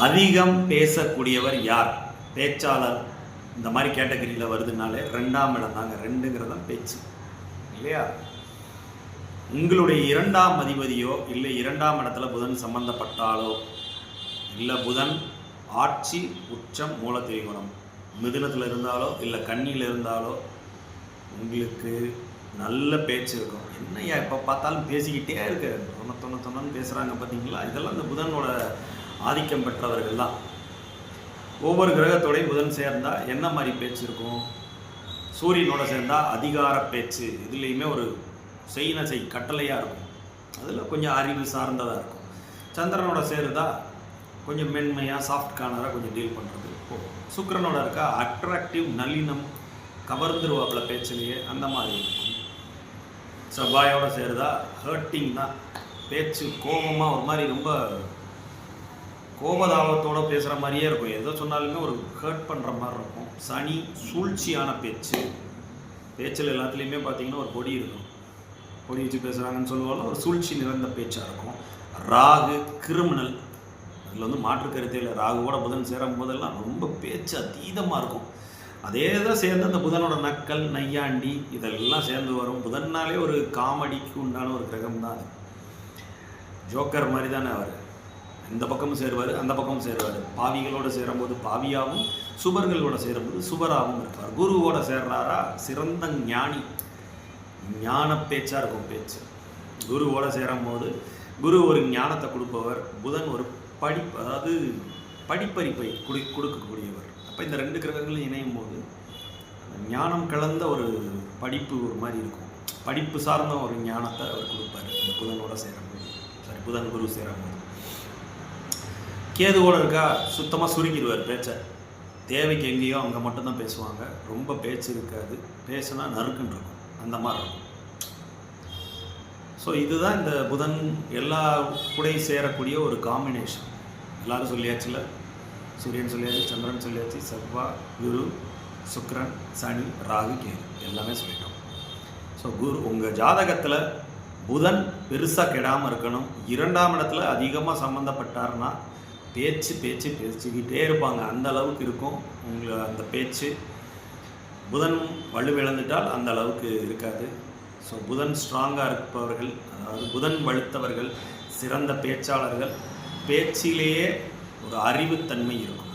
அதிகம் பேசக்கூடியவர் யார்? பேச்சாளர். இந்த மாதிரி கேட்டகரியில் வருதுனாலே ரெண்டாம் இடம் தாங்க. ரெண்டுங்கிறது தான் பேச்சு. இல்லையா? உங்களுடைய இரண்டாம் அதிபதியோ இல்லை இரண்டாம் இடத்துல புதன் சம்பந்தப்பட்டாலோ இல்லை புதன் ஆட்சி உச்சம் மூல திரிகோணம் மிதுனத்தில் இருந்தாலோ இல்லை கண்ணியில் இருந்தாலோ உங்களுக்கு நல்ல பேச்சு இருக்கும். என்னய்யா எப்போ பார்த்தாலும் பேசிக்கிட்டே இருக்க? தொண்ணு தொண்ணு தொண்ணு பேசுகிறாங்க பார்த்தீங்களா இதெல்லாம் இந்த புதனோட ஆதிக்கம் பெற்றவர்கள் தான். ஒவ்வொரு கிரகத்தோடையும் புதன் சேர்ந்தால் என்ன மாதிரி பேச்சு இருக்கும்? சூரியனோட சேர்ந்தால் அதிகார பேச்சு. இதுலேயுமே ஒரு செய்யின செய் கட்டளையாக இருக்கும். அதில் கொஞ்சம் அறிவு சார்ந்ததாக இருக்கும். சந்திரனோட சேருதா கொஞ்சம் மென்மையாக சாஃப்ட் கார்னராக கொஞ்சம் டீல் பண்ணுறது இப்போது சுக்கிரனோட இருக்கா? அட்ராக்டிவ் நளினம் கவர்ந்துருவாப்புல பேச்சிலேயே அந்த மாதிரி இருக்கும். செவ்வாயோடு சேருதா? ஹர்ட்டிங் தான் பேச்சு கோபமாக ஒரு மாதிரி ரொம்ப கோபதாபத்தோட பேசுகிற மாதிரியே இருக்கும். எதோ சொன்னாலுமே ஒரு ஹர்ட் பண்ணுற மாதிரி இருக்கும். சனி சூழ்ச்சியான பேச்சு. பேச்சில் எல்லாத்துலேயுமே பார்த்தீங்கன்னா ஒரு பொடி இருக்கும். பொடி வச்சு பேசுகிறாங்கன்னு சொல்லுவாங்க ஒரு சூழ்ச்சி நிறைந்த பேச்சாக இருக்கும். ராகு கிரிமினல். அதில் வந்து மாற்று கருத்தே இல்லை. ராகுவோட புதன் சேரும் போதெல்லாம் ரொம்ப பேச்சு அதீதமாக இருக்கும். அதே தான் சேர்ந்து அந்த புதனோட நக்கல் நையாண்டி இதெல்லாம் சேர்ந்து வரும். புதன்னாலே ஒரு காமெடிக்கு உண்டான ஒரு கிரகம் தான் அது. ஜோக்கர் மாதிரி தானே அவர். இந்த பக்கமும் சேருவார் அந்த பக்கமும் சேருவார். பாவிகளோட சேரும்போது பாவியாகவும் சுபர்களோட சேரும்போது சுபராகவும் இருப்பார். குருவோட சேர்றாரா? சிறந்த ஞானி. ஞான பேச்சாக இருக்கும் பேச்சு. குருவோட சேரும்போது குரு ஒரு ஞானத்தை கொடுப்பவர் புதன் ஒரு படிப்பு அதாவது படிப்பறிப்பை கொடு கொடுக்கக்கூடியவர். அப்போ இந்த ரெண்டு கிரகங்களும் இணையும் போது ஞானம் கலந்த ஒரு படிப்பு ஒரு மாதிரி இருக்கும். படிப்பு சார்ந்த ஒரு ஞானத்தை அவர் கொடுப்பார். இந்த புதனோட சேரும்போது. சாரி புதன் குரு சேரும்போது. கேதுவோட இருக்கா சுத்தமாக சுருங்கிடுவார் பேச்சை. தேவைக்கு எங்கேயோ அங்கே மட்டும்தான் பேசுவாங்க. ரொம்ப பேச்சு இருக்காது. பேசுனா நறுக்குன்னு இருக்கும். அந்த மாதிரி இருக்கும். ஸோ இதுதான் இந்த புதன் எல்லா கூடயும் சேரக்கூடிய ஒரு காம்பினேஷன் எல்லாரும் சொல்லியாச்சுல சூரியன் சொல்லியாச்சு சந்திரன் சொல்லியாச்சு செவ்வாய் குரு சுக்ரன் சனி ராகு கேது. எல்லாமே சொல்லிட்டோம். ஸோ குரு உங்கள் ஜாதகத்தில் புதன் பெருசாக கெடாமல் இருக்கணும். இரண்டாம் இடத்துல அதிகமாக சம்மந்தப்பட்டாருன்னா பேச்சு பேச்சு பேசிக்கிட்டே இருப்பாங்க. அந்த அளவுக்கு இருக்கும் உங்களை அந்த பேச்சு. புதன் வலுவிழந்துட்டால் அந்த அளவுக்கு இருக்காது. ஸோ புதன் ஸ்ட்ராங்காக இருப்பவர்கள் அதாவது புதன் வலுத்தவர்கள் சிறந்த பேச்சாளர்கள் பேச்சிலேயே ஒரு அறிவுத்தன்மை இருக்கும்.